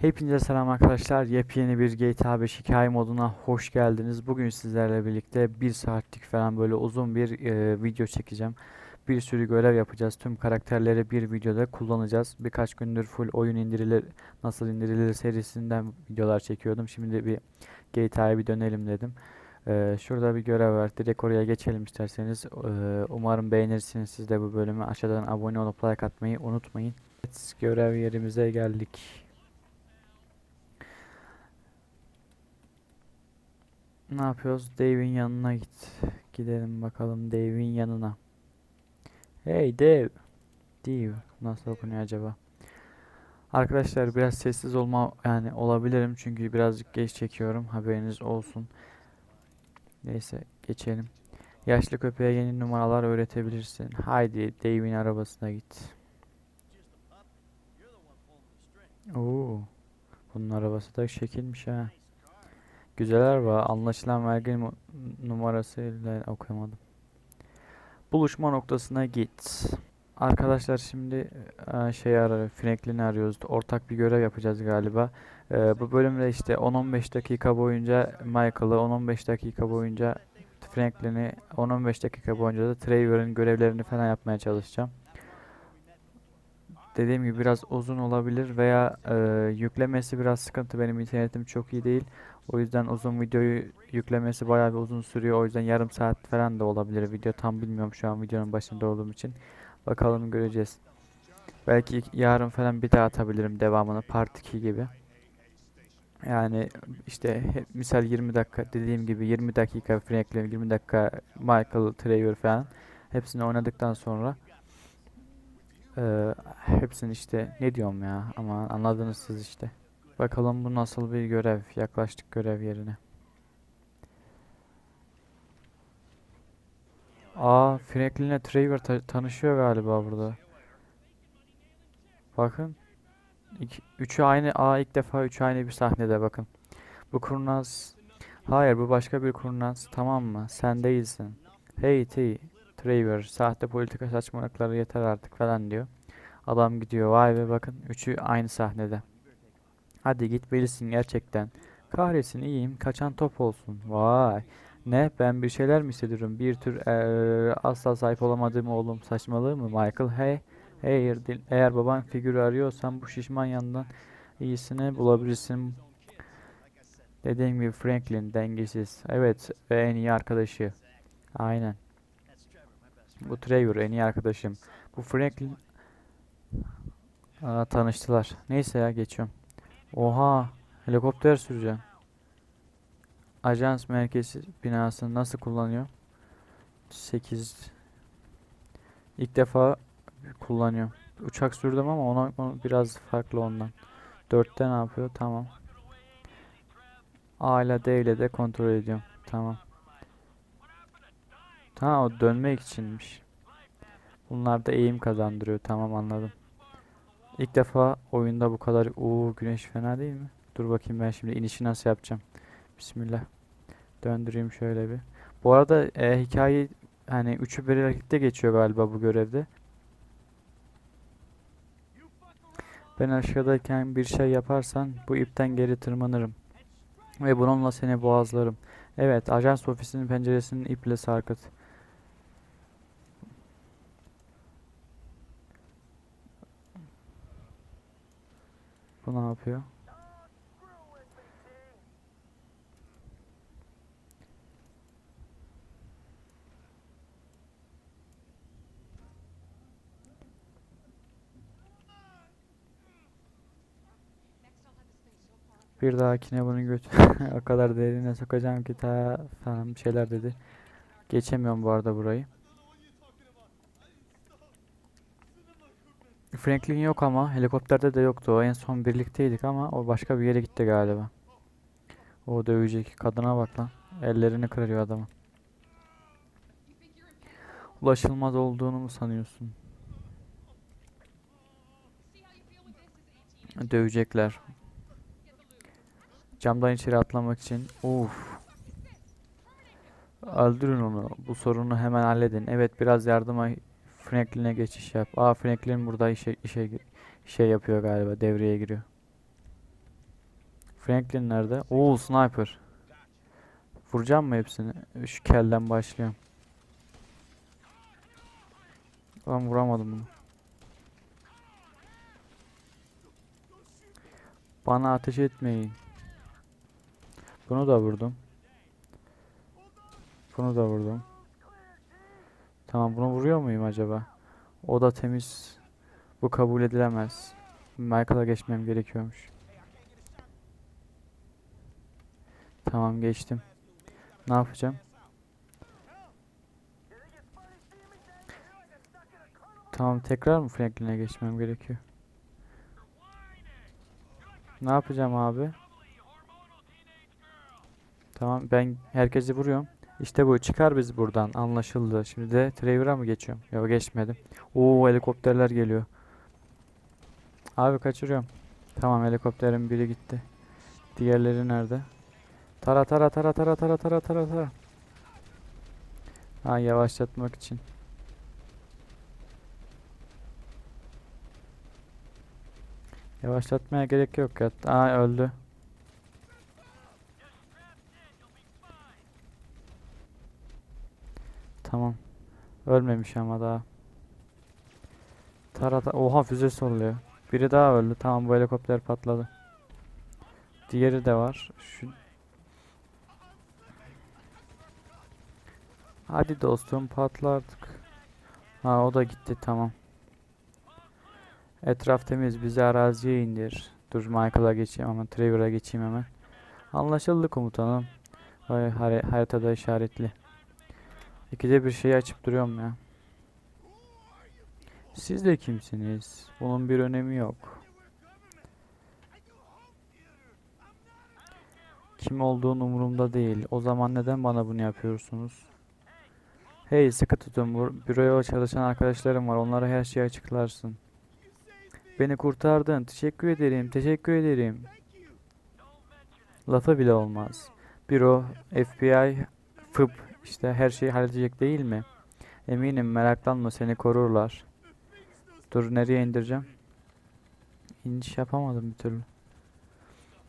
Hepinize selam arkadaşlar. Yepyeni bir GTA 5 hikaye moduna hoş geldiniz. Bugün sizlerle birlikte bir saatlik falan böyle uzun bir e, video çekeceğim. Bir sürü görev yapacağız. Tüm karakterleri bir videoda kullanacağız. Birkaç gündür full oyun indirilir, nasıl indirilir serisinden videolar çekiyordum. Şimdi bir GTA'ya bir dönelim dedim. E, şurada bir görev var. Direkt oraya geçelim isterseniz. E, umarım beğenirsiniz siz de bu bölümü. Aşağıdan abone olup like atmayı unutmayın. Evet, görev yerimize geldik. Ne yapıyoruz? Dave'in yanına git. Gidelim bakalım Dave'in yanına. Hey Dave. Dave. Nasıl okunuyor acaba? Arkadaşlar biraz sessiz olma yani olabilirim çünkü birazcık geç çekiyorum. Haberiniz olsun. Neyse geçelim. Yaşlı köpeğe yeni numaralar öğretebilirsin. Haydi Dave'in arabasına git. Oo. Bunun arabası da şekilmiş ha. Güzeller var. Anlaşılan vergi nu- numarasıyla okuyamadım. Buluşma noktasına git. Arkadaşlar şimdi e, şey arıyor, Franklin'i arıyoruz. Ortak bir görev yapacağız galiba. E, bu bölümde işte 10-15 dakika boyunca Michael'ı, 10-15 dakika boyunca Franklin'i, 10-15 dakika boyunca da Trevor'ın görevlerini falan yapmaya çalışacağım. Dediğim gibi biraz uzun olabilir veya e, yüklemesi biraz sıkıntı. Benim internetim çok iyi değil. O yüzden uzun videoyu yüklemesi bayağı bir uzun sürüyor. O yüzden yarım saat falan da olabilir video. Tam bilmiyorum şu an videonun başında olduğum için. Bakalım göreceğiz. Belki yarın falan bir daha atabilirim devamını. Part 2 gibi. Yani işte misal 20 dakika dediğim gibi 20 dakika Franklin, 20 dakika Michael, Trevor falan. Hepsini oynadıktan sonra eee hepsini işte ne diyorum ya ama anladınız siz işte. Bakalım bu nasıl bir görev. Yaklaştık görev yerine. Aa, Franklin'le Trevor ta- tanışıyor galiba burada. Bakın. İki, üçü aynı. Aa ilk defa üçü aynı bir sahnede bakın. Bu kurnaz. Hayır bu başka bir kurnaz. Tamam mı? Sen değilsin. Hey T. Trevor. Sahte politika saçmalıkları yeter artık falan diyor. Adam gidiyor. Vay be bakın. Üçü aynı sahnede. Hadi gitmelisin gerçekten. Kahretsin iyiyim. Kaçan top olsun. Vay. Ne? Ben bir şeyler mi hissediyorum? Bir tür eee, asla sahip olamadığım oğlum saçmalığı mı Michael? Hey. Dil- eğer baban figürü arıyorsan bu şişman yandan iyisini bulabilirsin. Dediğim gibi Franklin dengesiz. Evet ve en iyi arkadaşı. Aynen. Bu Trevor en iyi arkadaşım. Bu Franklin Aa, tanıştılar. Neyse ya geçiyorum. Oha, helikopter süreceğim. Ajans merkezi binasını nasıl kullanıyor? 8 İlk defa kullanıyorum. Uçak sürdüm ama ona, ona biraz farklı ondan. 4'te ne yapıyor? Tamam. A ile D ile de kontrol ediyorum. Tamam. Ha o dönmek içinmiş. Bunlar da eğim kazandırıyor. Tamam anladım. İlk defa oyunda bu kadar uuu güneş fena değil mi? Dur bakayım ben şimdi inişi nasıl yapacağım. Bismillah. Döndüreyim şöyle bir. Bu arada e, hikaye hani üçü birlikte geçiyor galiba bu görevde. Ben aşağıdayken bir şey yaparsan bu ipten geri tırmanırım. Ve bununla seni boğazlarım. Evet, ajans ofisinin penceresinin iple sarkıt. Bu ne yapıyor? Bir dahakine bunu götür. O kadar derine sokacağım ki ta falan bir şeyler dedi. Geçemiyorum bu arada burayı. Franklin yok ama helikopterde de yoktu. O en son birlikteydik ama o başka bir yere gitti galiba. O dövecek. Kadına bak lan. Ellerini kırıyor adamın. Ulaşılmaz olduğunu mu sanıyorsun? Dövecekler. Camdan içeri atlamak için. Uf. Öldürün onu. Bu sorunu hemen halledin. Evet biraz yardıma Franklin'e geçiş yap. Aa Franklin burada işe işe işe yapıyor galiba. Devreye giriyor. Franklin nerede? Oo sniper. Vuracağım mı hepsini? Şu kelden başlıyorum. Lan vuramadım bunu. Bana ateş etmeyin. Bunu da vurdum. Bunu da vurdum. Tamam bunu vuruyor muyum acaba? O da temiz. Bu kabul edilemez. Michael'a geçmem gerekiyormuş. Tamam geçtim. Ne yapacağım? Tamam tekrar mı Franklin'e geçmem gerekiyor? Ne yapacağım abi? Tamam ben herkesi vuruyorum. İşte bu çıkar bizi buradan anlaşıldı. Şimdi de Trevor'a mı geçiyorum? Yok geçmedim. Oo helikopterler geliyor. Abi kaçırıyorum. Tamam helikopterin biri gitti. Diğerleri nerede? Tara tara tara tara tara tara tara tara. Ha yavaşlatmak için. Yavaşlatmaya gerek yok ya. Aa öldü. Tamam. Ölmemiş ama daha. Tara ta- Oha füze soruluyor. Biri daha öldü. Tamam bu helikopter patladı. Diğeri de var. Şu Hadi dostum patla artık. Ha o da gitti tamam. Etraf temiz bizi araziye indir. Dur Michael'a geçeyim ama Trevor'a geçeyim hemen. Anlaşıldı komutanım. Hay hari- haritada işaretli. İkide bir şeyi açıp duruyorum ya. Siz de kimsiniz? Bunun bir önemi yok. Kim olduğun umurumda değil. O zaman neden bana bunu yapıyorsunuz? Hey sıkı tutun. Büroya çalışan arkadaşlarım var. Onlara her şeyi açıklarsın. Beni kurtardın. Teşekkür ederim. Teşekkür ederim. Lafı bile olmaz. Büro, FBI, FIB işte her şeyi halledecek değil mi? Eminim meraklanma seni korurlar. Dur nereye indireceğim? İniş yapamadım bir türlü.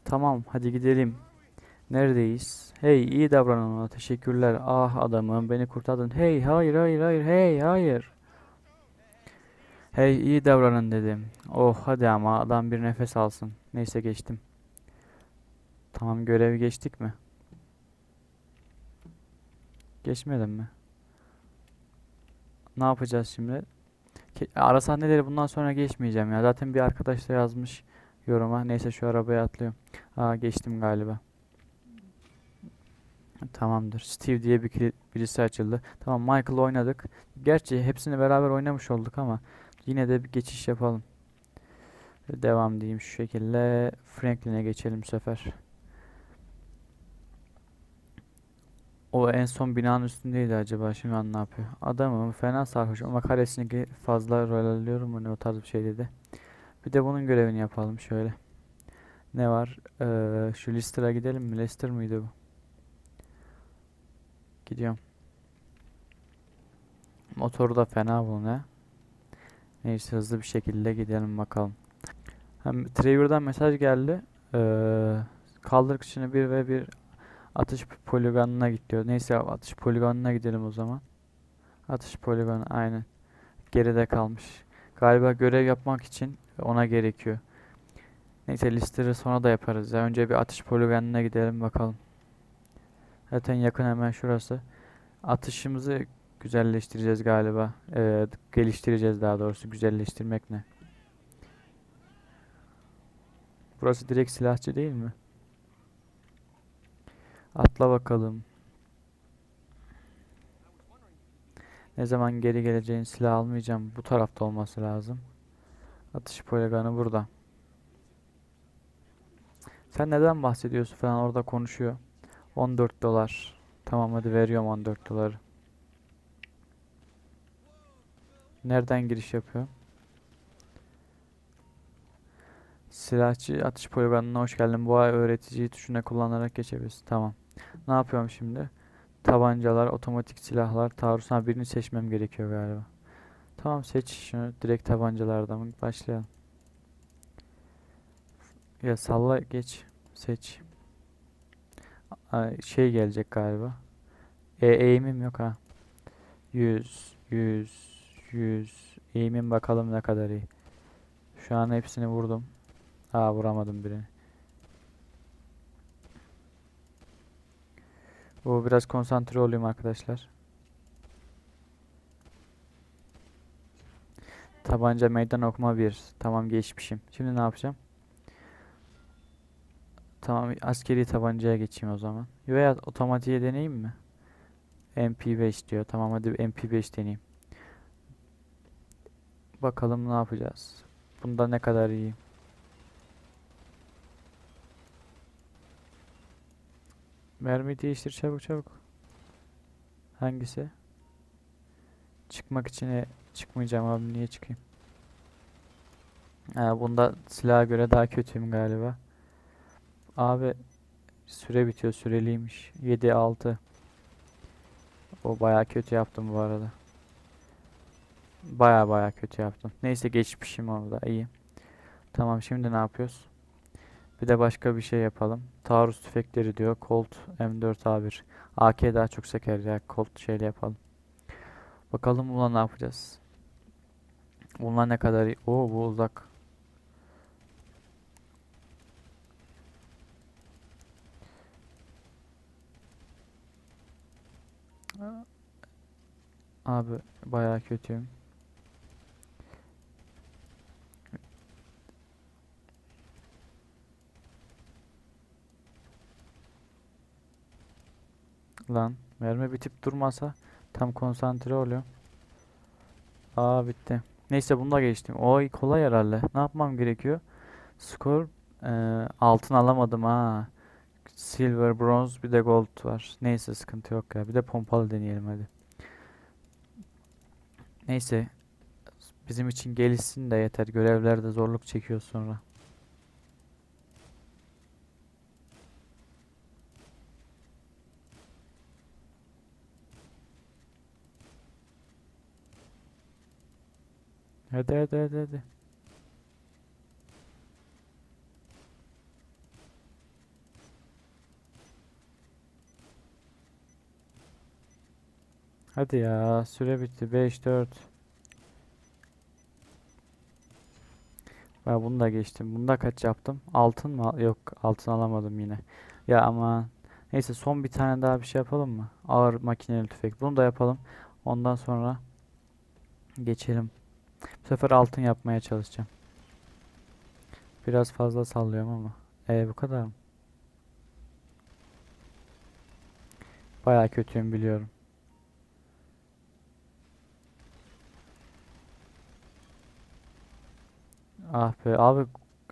Tamam hadi gidelim. Neredeyiz? Hey iyi davranın ona. Teşekkürler. Ah adamım beni kurtardın. Hey hayır hayır hayır hey hayır. Hey iyi davranın dedim. Oh hadi ama adam bir nefes alsın. Neyse geçtim. Tamam görevi geçtik mi? Geçmedim mi? Ne yapacağız şimdi? Ke- Ara sahneleri bundan sonra geçmeyeceğim ya. Zaten bir arkadaş da yazmış yoruma. Neyse şu arabaya atlıyorum. Aa geçtim galiba. Tamamdır. Steve diye bir birisi açıldı. Tamam Michael oynadık. Gerçi hepsini beraber oynamış olduk ama yine de bir geçiş yapalım. Devam diyeyim şu şekilde. Franklin'e geçelim bu sefer. O en son binanın üstündeydi acaba şimdi an ne yapıyor? Adamım fena sarhoş ama karesini fazla rol alıyorum hani o tarz bir şey dedi. Bir de bunun görevini yapalım şöyle. Ne var? Ee, şu Leicester'a gidelim mi? Leicester mıydı bu? Gidiyorum. Motoru da fena bunun ha. Neyse hızlı bir şekilde gidelim bakalım. Hem Trevor'dan mesaj geldi. Ee, kaldır bir ve bir atış poligonuna git diyor. Neyse atış poligonuna gidelim o zaman. Atış poligonu aynen. Geride kalmış. Galiba görev yapmak için ona gerekiyor. Neyse listeleri sonra da yaparız ya. Önce bir atış poligonuna gidelim bakalım. Zaten yakın hemen şurası. Atışımızı güzelleştireceğiz galiba. Ee, geliştireceğiz daha doğrusu. Güzelleştirmek ne? Burası direkt silahçı değil mi? Atla bakalım. Ne zaman geri geleceğin silah almayacağım. Bu tarafta olması lazım. Atış poligonu burada. Sen neden bahsediyorsun falan orada konuşuyor. 14 dolar. Tamam hadi veriyorum 14 doları. Nereden giriş yapıyor? Silahçı atış poligonuna hoş geldin. Bu ay öğreticiyi tuşuna kullanarak geçebilirsin. Tamam. Ne yapıyorum şimdi? Tabancalar, otomatik silahlar, taarruz. Ha birini seçmem gerekiyor galiba. Tamam seç şunu. Direkt tabancalardan başlayalım. Ya salla geç. Seç. Ay, Şey gelecek galiba. E, eğimim yok ha. 100, 100, 100. Eğimim bakalım ne kadar iyi. Şu an hepsini vurdum. Aa vuramadım birini. Bu biraz konsantre olayım arkadaşlar. Tabanca meydan okuma 1. Tamam geçmişim. Şimdi ne yapacağım? Tamam askeri tabancaya geçeyim o zaman. Veya otomatiğe deneyeyim mi? MP5 diyor. Tamam hadi MP5 deneyeyim. Bakalım ne yapacağız. Bunda ne kadar iyi. Mermi değiştir çabuk çabuk. Hangisi? Çıkmak için e, çıkmayacağım abi niye çıkayım? Ha, bunda silaha göre daha kötüyüm galiba. Abi süre bitiyor süreliymiş. 7 6. O baya kötü yaptım bu arada. Baya baya kötü yaptım. Neyse geçmişim orada iyi. Tamam şimdi ne yapıyoruz? Bir de başka bir şey yapalım. Taarruz tüfekleri diyor. Colt M4A1. AK daha çok seker ya. Colt şeyle yapalım. Bakalım bununla ne yapacağız? Bununla ne kadar iyi? Oo bu uzak. Abi bayağı kötüyüm. Lan mermi bitip durmasa tam konsantre oluyor. Aa bitti. Neyse bunu da geçtim. O kolay herhalde. Ne yapmam gerekiyor? Skor eee, altın alamadım ha. Silver, bronz bir de gold var. Neyse sıkıntı yok ya. Bir de pompalı deneyelim hadi. Neyse bizim için gelişsin de yeter. Görevlerde zorluk çekiyor sonra. Hadi hadi hadi hadi. Hadi ya süre bitti 5 4. Ben bunu da geçtim. Bunda kaç yaptım? Altın mı? Yok altın alamadım yine. Ya ama neyse son bir tane daha bir şey yapalım mı? Ağır makineli tüfek. Bunu da yapalım. Ondan sonra geçelim. Bu sefer altın yapmaya çalışacağım. Biraz fazla sallıyorum ama. E bu kadar mı? Baya kötüyüm biliyorum. Ah be abi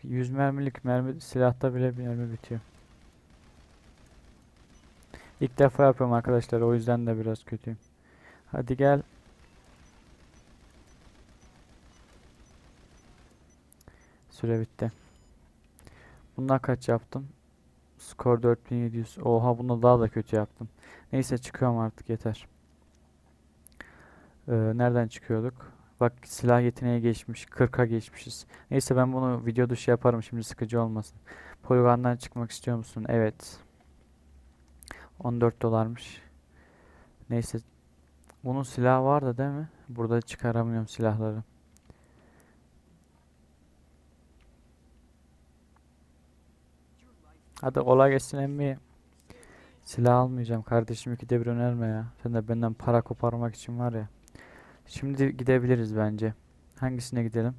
100 mermilik mermi silahta bile bir mermi bitiyor. İlk defa yapıyorum arkadaşlar o yüzden de biraz kötüyüm. Hadi gel. Süre bitti. Bundan kaç yaptım? Skor 4700. Oha bunda daha da kötü yaptım. Neyse çıkıyorum artık yeter. Ee, nereden çıkıyorduk? Bak silah yeteneği geçmiş. 40'a geçmişiz. Neyse ben bunu video dışı yaparım şimdi sıkıcı olmasın. Poligondan çıkmak istiyor musun? Evet. 14 dolarmış. Neyse. Bunun silahı vardı değil mi? Burada çıkaramıyorum silahları. Hadi kolay gelsin emmi. Silah almayacağım kardeşim ikide bir önerme ya. Sen de benden para koparmak için var ya. Şimdi gidebiliriz bence. Hangisine gidelim?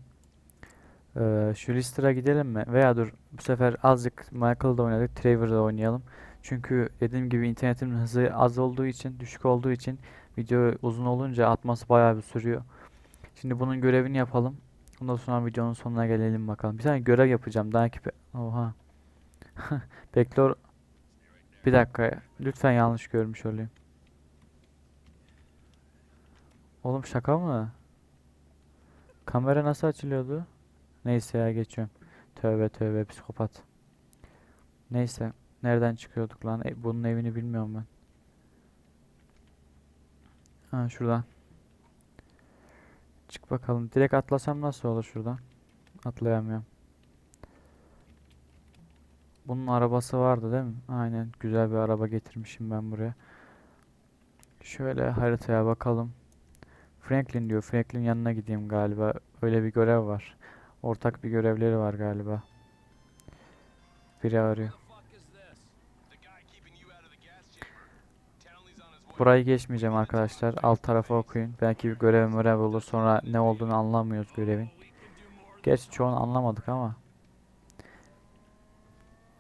Ee, şu Lister'a gidelim mi? Veya dur bu sefer azıcık Michael'da oynadık. Trevor'da oynayalım. Çünkü dediğim gibi internetimin hızı az olduğu için, düşük olduğu için video uzun olunca atması bayağı bir sürüyor. Şimdi bunun görevini yapalım. Ondan sonra videonun sonuna gelelim bakalım. Bir tane görev yapacağım. Daha ki Oha. Bekle or- Bir dakika. Lütfen yanlış görmüş olayım. Oğlum şaka mı? Kamera nasıl açılıyordu? Neyse ya geçiyorum. Tövbe tövbe psikopat. Neyse. Nereden çıkıyorduk lan? E, bunun evini bilmiyorum ben. Ha şuradan. Çık bakalım. Direkt atlasam nasıl olur şuradan? Atlayamıyorum. Bunun arabası vardı değil mi? Aynen güzel bir araba getirmişim ben buraya. Şöyle haritaya bakalım. Franklin diyor. Franklin yanına gideyim galiba. Öyle bir görev var. Ortak bir görevleri var galiba. Biri arıyor. Burayı geçmeyeceğim arkadaşlar. Alt tarafa okuyun. Belki bir görev mörev olur. Sonra ne olduğunu anlamıyoruz görevin. Gerçi çoğunu anlamadık ama.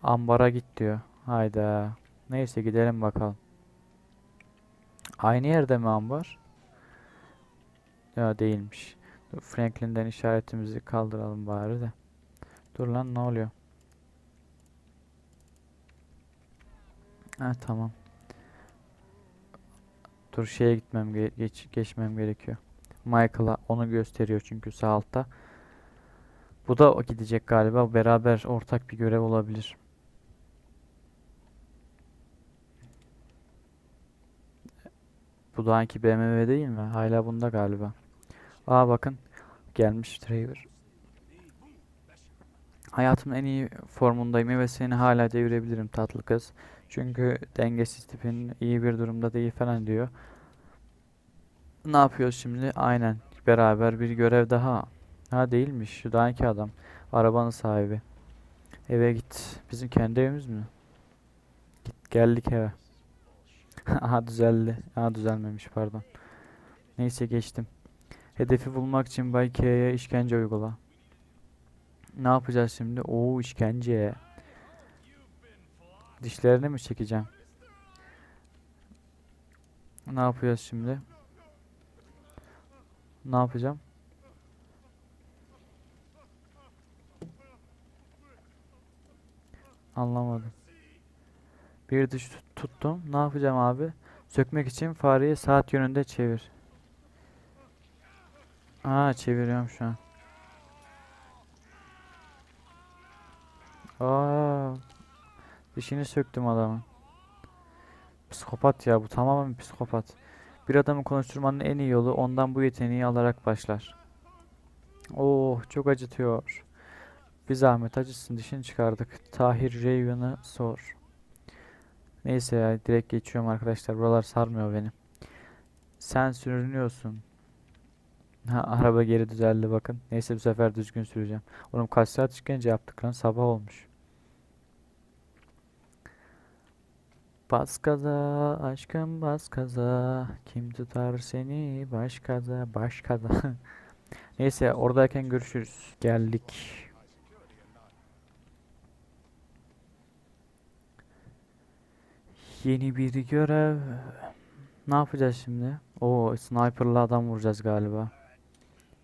Ambara git diyor. Hayda. Neyse gidelim bakalım. Aynı yerde mi ambar? Ya değilmiş. Franklin'den işaretimizi kaldıralım bari de. Dur lan ne oluyor? Ha tamam. Dur şeye gitmem ge- geç geçmem gerekiyor. Michael'a onu gösteriyor çünkü sağ altta. Bu da gidecek galiba. Beraber ortak bir görev olabilir. Bu da anki BMW değil mi? Hala bunda galiba. Aa bakın gelmiş Trevor. Hayatımın en iyi formundayım ve seni hala devirebilirim tatlı kız. Çünkü dengesiz tipin iyi bir durumda değil falan diyor. Ne yapıyoruz şimdi? Aynen. Beraber bir görev daha. Ha değilmiş. Şu daha iki adam. Arabanın sahibi. Eve git. Bizim kendi evimiz mi? Git geldik eve. Aha düzeldi. Aha düzelmemiş pardon. Neyse geçtim. Hedefi bulmak için Bay K'ye işkence uygula. Ne yapacağız şimdi? Oo işkence. Dişlerini mi çekeceğim? Ne yapıyoruz şimdi? Ne yapacağım? Anlamadım. Bir diş tut- tuttum. Ne yapacağım abi? Sökmek için fareyi saat yönünde çevir. Aa çeviriyorum şu an. Aa dişini söktüm adamın. Psikopat ya bu tamamen psikopat. Bir adamı konuşturmanın en iyi yolu ondan bu yeteneği alarak başlar. Oh çok acıtıyor. Bir zahmet acısın dişini çıkardık. Tahir Raven'ı sor. Neyse ya direkt geçiyorum arkadaşlar. Buralar sarmıyor beni. Sen sürünüyorsun. Ha, araba geri düzeldi bakın. Neyse bu sefer düzgün süreceğim. Oğlum kaç saat işkence yaptık lan sabah olmuş. Bas gaza aşkım bas gaza kim tutar seni baş kaza baş kaza. Neyse oradayken görüşürüz. Geldik. Yeni bir görev. Ne yapacağız şimdi? Oo sniper'la adam vuracağız galiba.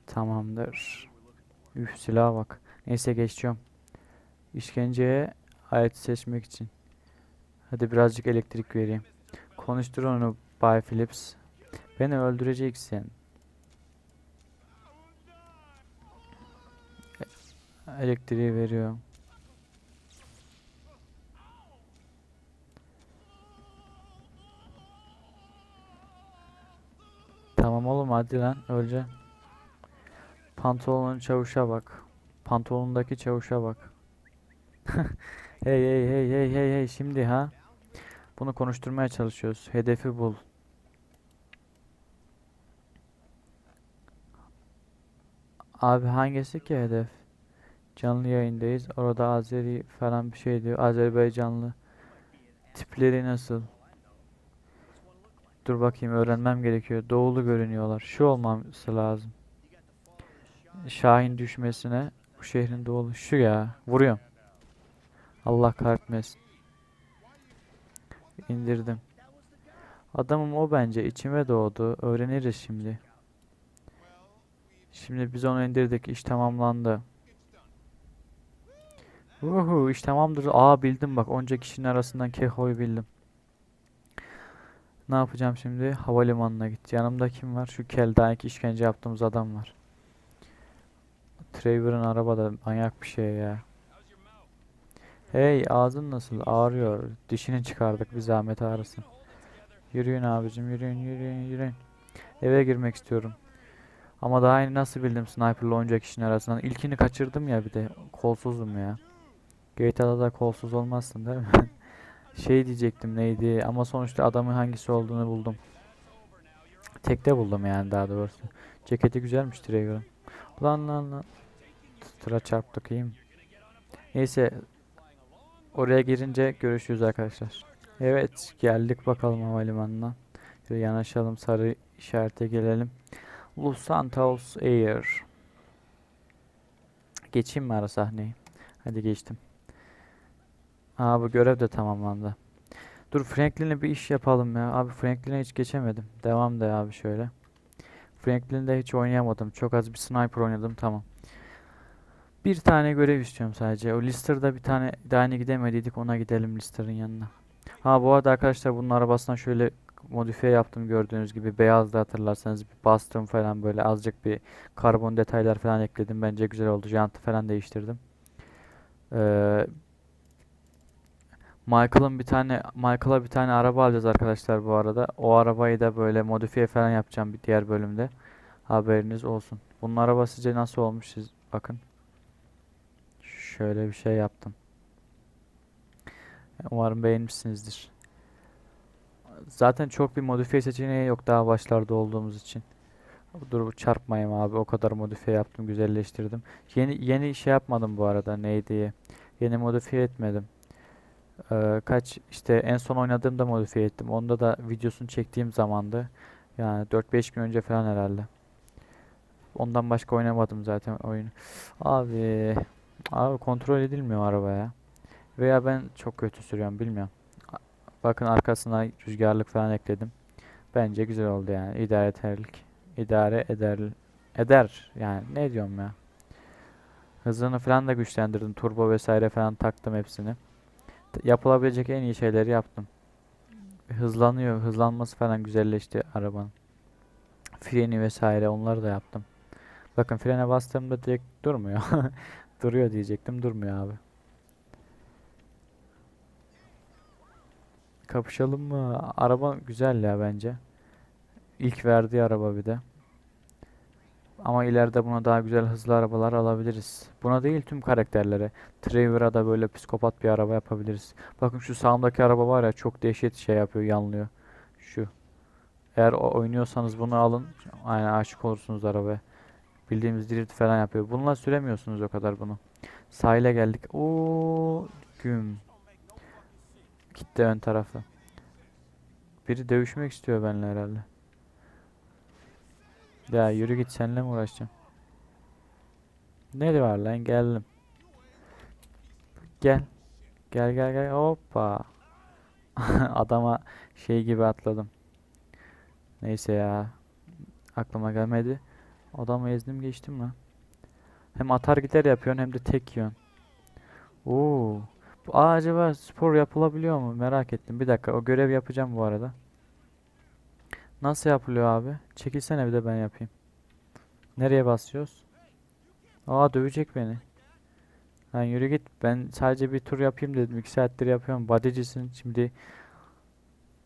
Tamamdır. Üf silaha bak. Neyse geçiyorum. İşkenceye alet seçmek için. Hadi birazcık elektrik vereyim. Konuştur onu Bay Phillips. Beni öldüreceksin. Elektriği veriyorum. Tamam oğlum hadi lan öleceksin. Pantolonun çavuşa bak. Pantolonundaki çavuşa bak. Hey hey hey hey hey hey şimdi ha. Bunu konuşturmaya çalışıyoruz. Hedefi bul. Abi hangisi ki hedef? Canlı yayındayız. Orada Azeri falan bir şey diyor. Azerbaycanlı. Tipleri nasıl? Dur bakayım öğrenmem gerekiyor. Doğulu görünüyorlar. Şu olmaması lazım. Şahin düşmesine bu şehrin doğulu. Şu ya. Vuruyorum. Allah kahretmesin. İndirdim. Adamım o bence. içime doğdu. Öğreniriz şimdi. Şimdi biz onu indirdik. İş tamamlandı. Uhu iş tamamdır. Aa bildim bak. Onca kişinin arasından Keho'yu bildim. Ne yapacağım şimdi? Havalimanına git. Yanımda kim var? Şu Kelda'daki işkence yaptığımız adam var. Trevor'ın arabada manyak bir şey ya. Hey ağzın nasıl? Ağrıyor. Dişini çıkardık bir zahmet ağrısın. Yürüyün abicim yürüyün yürüyün yürüyün. Eve girmek istiyorum. Ama daha yeni nasıl bildim sniper'la onca kişinin arasından. İlkini kaçırdım ya bir de. Kolsuzum ya. GTA'da da kolsuz olmazsın değil mi? Şey diyecektim neydi ama sonuçta adamın hangisi olduğunu buldum. Tekte buldum yani daha doğrusu. Ceketi güzelmiş Trevor'ın. Lan lan lan. Tıra çarptık iyi mi? Neyse. Oraya girince görüşürüz arkadaşlar. Evet geldik bakalım havalimanına. Yanaşalım sarı işarete gelelim. Los Santos Air. Geçeyim mi ara sahneyi? Hadi geçtim. Aa bu görev de tamamlandı. Dur Franklin'le bir iş yapalım ya. Abi Franklin'e hiç geçemedim. Devam da abi şöyle. Franklin'de hiç oynayamadım. Çok az bir sniper oynadım tamam. Bir tane görev istiyorum sadece. O Lister'da bir tane daha yeni gidemediydik. Ona gidelim Lister'ın yanına. Ha bu arada arkadaşlar bunun arabasına şöyle modifiye yaptım gördüğünüz gibi. Beyazdı hatırlarsanız bir bastım falan böyle azıcık bir karbon detaylar falan ekledim. Bence güzel oldu. Jantı falan değiştirdim. Ee, Michael'ın bir tane Michael'a bir tane araba alacağız arkadaşlar bu arada. O arabayı da böyle modifiye falan yapacağım bir diğer bölümde. Haberiniz olsun. Bunun araba sizce nasıl olmuş siz bakın. Şöyle bir şey yaptım. Umarım beğenmişsinizdir. Zaten çok bir modifiye seçeneği yok daha başlarda olduğumuz için. Dur çarpmayayım abi. O kadar modifiye yaptım, güzelleştirdim. Yeni yeni şey yapmadım bu arada neydi? Yeni modifiye etmedim. Ee, kaç işte en son oynadığımda modifiye ettim. Onda da videosunu çektiğim zamandı. Yani 4-5 gün önce falan herhalde. Ondan başka oynamadım zaten oyunu. Abi, abi kontrol edilmiyor araba ya. Veya ben çok kötü sürüyorum bilmiyorum. Bakın arkasına rüzgarlık falan ekledim. Bence güzel oldu yani. İdare ederlik. İdare eder. Eder yani ne diyorum ya. Hızını falan da güçlendirdim. Turbo vesaire falan taktım hepsini. Yapılabilecek en iyi şeyleri yaptım. Hızlanıyor. Hızlanması falan güzelleşti arabanın. Freni vesaire onları da yaptım. Bakın frene bastığımda direkt durmuyor. Duruyor diyecektim. Durmuyor abi. Kapışalım mı? Araba güzel ya bence. İlk verdiği araba bir de. Ama ileride buna daha güzel hızlı arabalar alabiliriz. Buna değil tüm karakterlere. Trevor'a da böyle psikopat bir araba yapabiliriz. Bakın şu sağımdaki araba var ya çok dehşet şey yapıyor, yanlıyor. Şu. Eğer oynuyorsanız bunu alın. Aynen aşık olursunuz arabaya. Bildiğimiz drift falan yapıyor. Bununla süremiyorsunuz o kadar bunu. Sahile geldik. Oo, güm. Gitti ön tarafı. Biri dövüşmek istiyor benimle herhalde. Ya yürü git seninle mi uğraşacağım? Ne var lan geldim. Gel. Gel gel gel. Hoppa. Adama şey gibi atladım. Neyse ya. Aklıma gelmedi. Adamı ezdim geçtim lan. Hem atar gider yapıyorsun hem de tek yiyorsun. Oo. Aa, acaba spor yapılabiliyor mu? Merak ettim. Bir dakika o görev yapacağım bu arada. Nasıl yapılıyor abi? Çekilsene bir de ben yapayım. Nereye basıyoruz? Aa dövecek beni. Lan yürü git. Ben sadece bir tur yapayım dedim. 2 saattir yapıyorum. Bodycisin şimdi.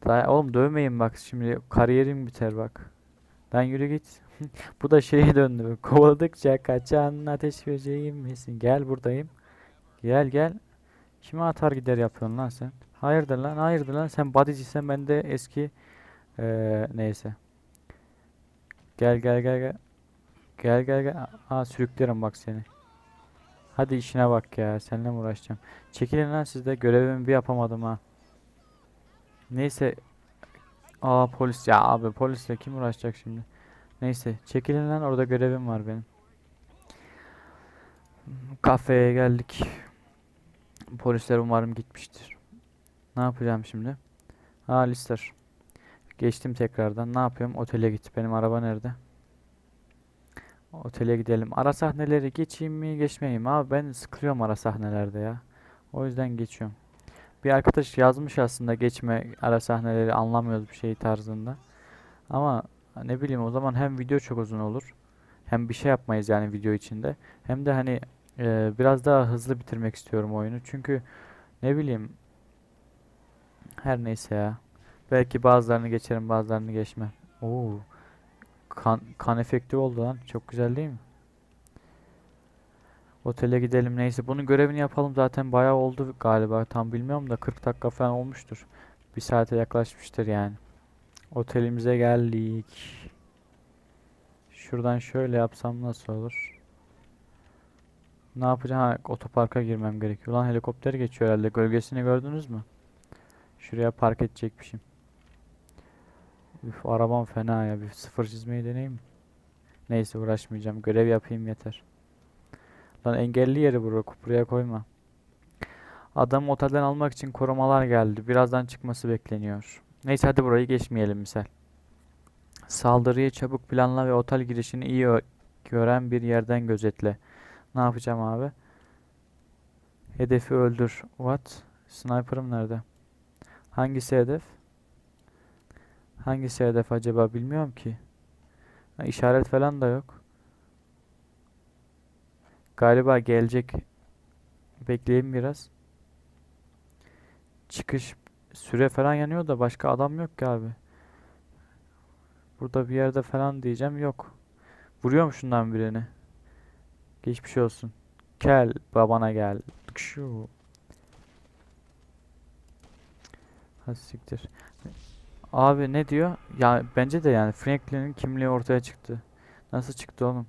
Daha, oğlum dövmeyin bak şimdi. Kariyerim biter bak. Lan yürü git. Bu da şeye döndü. Kovaladıkça kaçan ateş böceğim misin? Gel buradayım. Gel gel. Kime atar gider yapıyorsun lan sen? Hayırdır lan? Hayırdır lan? Sen bodycisen ben de eski eee, neyse. Gel gel gel gel. Gel gel gel. Aa sürüklerim bak seni. Hadi işine bak ya. Seninle mi uğraşacağım? Çekilin lan siz de. Görevimi bir yapamadım ha. Neyse. Aa polis ya abi polisle kim uğraşacak şimdi? Neyse çekilin lan orada görevim var benim. Kafeye geldik. Polisler umarım gitmiştir. Ne yapacağım şimdi? Ha Lister. Geçtim tekrardan. Ne yapıyorum? Otele git. Benim araba nerede? Otele gidelim. Ara sahneleri geçeyim mi geçmeyeyim? Abi ben sıkılıyorum ara sahnelerde ya. O yüzden geçiyorum. Bir arkadaş yazmış aslında geçme ara sahneleri anlamıyoruz bir şey tarzında. Ama ne bileyim o zaman hem video çok uzun olur. Hem bir şey yapmayız yani video içinde. Hem de hani e, biraz daha hızlı bitirmek istiyorum oyunu. Çünkü ne bileyim her neyse ya. Belki bazılarını geçerim bazılarını geçmem. Oo, kan, kan efekti oldu lan. Çok güzel değil mi? Otele gidelim neyse. Bunun görevini yapalım zaten bayağı oldu galiba. Tam bilmiyorum da 40 dakika falan olmuştur. Bir saate yaklaşmıştır yani. Otelimize geldik. Şuradan şöyle yapsam nasıl olur? Ne yapacağım? Ha, otoparka girmem gerekiyor. Lan helikopter geçiyor herhalde. Gölgesini gördünüz mü? Şuraya park edecekmişim. Üf arabam fena ya. Bir sıfır çizmeyi deneyeyim mi? Neyse uğraşmayacağım. Görev yapayım yeter. Lan engelli yeri bura. Buraya koyma. Adamı otelden almak için korumalar geldi. Birazdan çıkması bekleniyor. Neyse hadi burayı geçmeyelim misal. Saldırıyı çabuk planla ve otel girişini iyi gören bir yerden gözetle. Ne yapacağım abi? Hedefi öldür. What? Sniper'ım nerede? Hangisi hedef? Hangisi hedef acaba bilmiyorum ki. Ha, işaret falan da yok. Galiba gelecek. Bekleyelim biraz. Çıkış süre falan yanıyor da başka adam yok ki abi. Burada bir yerde falan diyeceğim yok. Vuruyorum şundan birini. Geçmiş olsun. Gel babana gel. Şu. Ha siktir. Abi ne diyor? Ya bence de yani Franklin'in kimliği ortaya çıktı. Nasıl çıktı oğlum?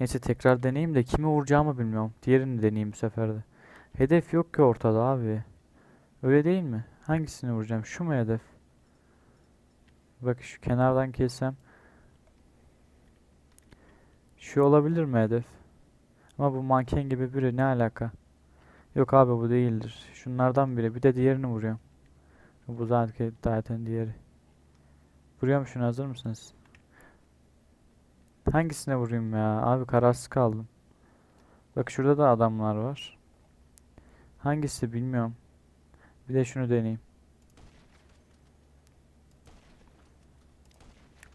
Neyse tekrar deneyeyim de kimi vuracağımı bilmiyorum. Diğerini deneyeyim bu sefer de. Hedef yok ki ortada abi. Öyle değil mi? Hangisini vuracağım? Şu mu hedef? Bak şu kenardan kessem. Şu olabilir mi hedef? Ama bu manken gibi biri ne alaka? Yok abi bu değildir. Şunlardan biri. Bir de diğerini vuruyorum. Bu zaten zaten diğeri. Vuruyorum şunu hazır mısınız? Hangisine vurayım ya? Abi kararsız kaldım. Bak şurada da adamlar var. Hangisi bilmiyorum. Bir de şunu deneyeyim.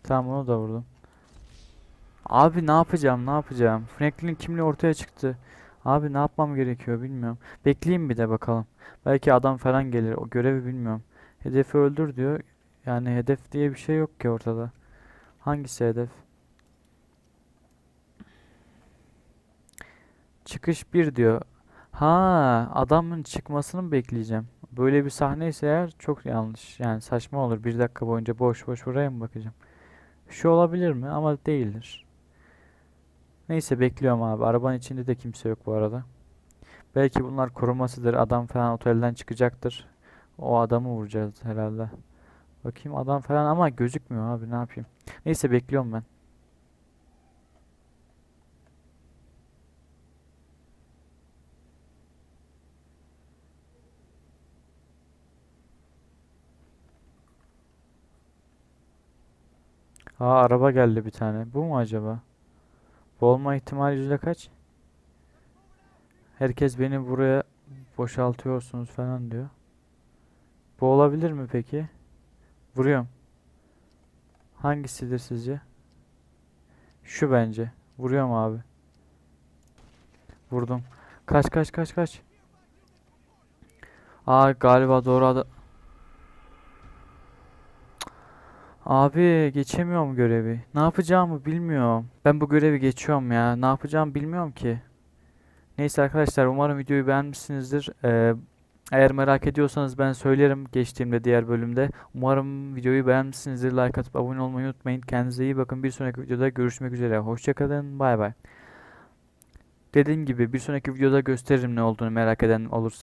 Tamam onu da vurdum. Abi ne yapacağım ne yapacağım? Franklin'in kimliği ortaya çıktı. Abi ne yapmam gerekiyor bilmiyorum. Bekleyeyim bir de bakalım. Belki adam falan gelir. O görevi bilmiyorum. Hedefi öldür diyor. Yani hedef diye bir şey yok ki ortada. Hangisi hedef? Çıkış 1 diyor. Ha, adamın çıkmasını mı bekleyeceğim? Böyle bir sahne ise eğer çok yanlış. Yani saçma olur. Bir dakika boyunca boş boş buraya mı bakacağım? Şu olabilir mi? Ama değildir. Neyse bekliyorum abi. Arabanın içinde de kimse yok bu arada. Belki bunlar korumasıdır. Adam falan otelden çıkacaktır. O adamı vuracağız herhalde. Bakayım adam falan ama gözükmüyor abi ne yapayım. Neyse bekliyorum ben. Aa araba geldi bir tane. Bu mu acaba? Bu olma ihtimali yüzde kaç? Herkes beni buraya boşaltıyorsunuz falan diyor. Bu olabilir mi peki? Vuruyorum. Hangisidir sizce? Şu bence. Vuruyorum abi. Vurdum. Kaç kaç kaç kaç. Aa galiba doğru ada- Abi geçemiyorum görevi. Ne yapacağımı bilmiyorum. Ben bu görevi geçiyorum ya. Ne yapacağımı bilmiyorum ki. Neyse arkadaşlar umarım videoyu beğenmişsinizdir. Ee, eğer merak ediyorsanız ben söylerim geçtiğimde diğer bölümde. Umarım videoyu beğenmişsinizdir. Like atıp abone olmayı unutmayın. Kendinize iyi bakın. Bir sonraki videoda görüşmek üzere. Hoşçakalın. Bay bay. Dediğim gibi bir sonraki videoda gösteririm ne olduğunu merak eden olursa.